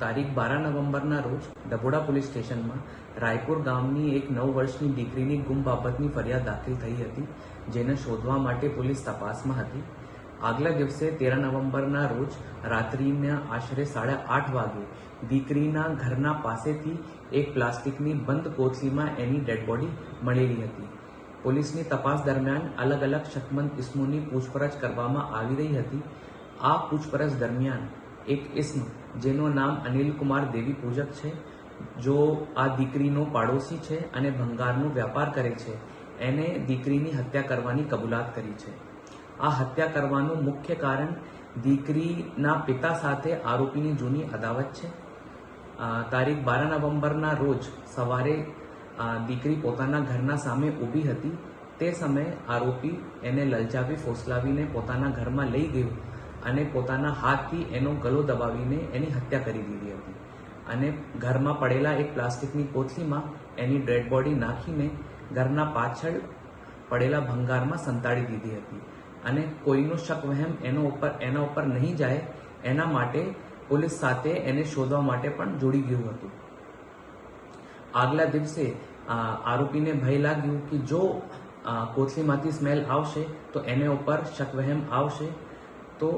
તારીખ બારા નવેમ્બરના રોજ ડભોડા પોલીસ સ્ટેશનમાં રાયપુર ગામની એક નવ વર્ષની દીકરીની ગુમ બાબતની ફરિયાદ દાખલ થઈ હતી, જેને શોધવા માટે પોલીસ તપાસમાં હતી. આગલા દિવસે તેર નવેમ્બરના રોજ રાત્રિના આશરે સાડા આઠ વાગે દીકરીના ઘરના પાસેથી એક પ્લાસ્ટિકની બંધ કોથળીમાં એની ડેડ બોડી મળેલી હતી. પોલીસની તપાસ દરમિયાન અલગ અલગ શકમંદ ઇસમોની પૂછપરછ કરવામાં આવી રહી હતી. આ પૂછપરછ દરમિયાન એક ઇસ્મ, જેનું નામ અનિલ કુમાર દેવી પૂજક છે, જો આ દીકરીનો પાડોશી છે અને ભંગારનો વ્યાપાર કરે છે, એને દીકરીની હત્યા કરવાની કબૂલાત કરી છે. આ હત્યા કરવાનું મુખ્ય કારણ દીકરીના પિતા સાથે આરોપીની જૂની અદાવત છે. તારીખ બાર નવેમ્બરના રોજ સવારે દીકરી પોતાના ઘરના સામે ઊભી હતી. તે સમયે આરોપી એને લલચાવી ફોસલાવીને પોતાના ઘરમાં લઈ ગયો. અને પોતાના હાથથી એનો ગલો દબાવીને એની હત્યા કરી દીધી હતી. અને ઘરમાં પડેલા એક પ્લાસ્ટિકની કોથળીમાં એની ડેડ બોડી નાખીને ઘરના પાછળ પડેલા ભંગારમાં સંતાડી દીધી હતી. અને કોઈનો શક વહેમ એનો ઉપર, એના ઉપર નહીં જાય, એના માટે પોલીસ સાથે એને શોધવા માટે પણ જોડી ગયું હતું. આગલા દિવસે આરોપીને ભય લાગ્યું કે જો કોથળીમાંથી સ્મેલ આવશે, તો એને ઉપર શક વહેમ આવશે, તો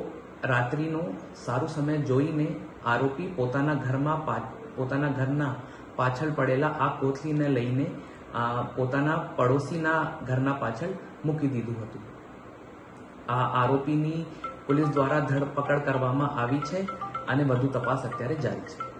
રાત્રિનો સારો સમય જોઈને આરોપી પોતાના ઘરમાં પોતાના ઘરના પાછળ પડેલા આ કોથળીને લઈને પોતાના પડોશીના ઘરના પાછળ મૂકી દીધું હતું. આ આરોપીની પોલીસ દ્વારા ધરપકડ કરવામાં આવી છે અને વધુ તપાસ અત્યારે જારી છે.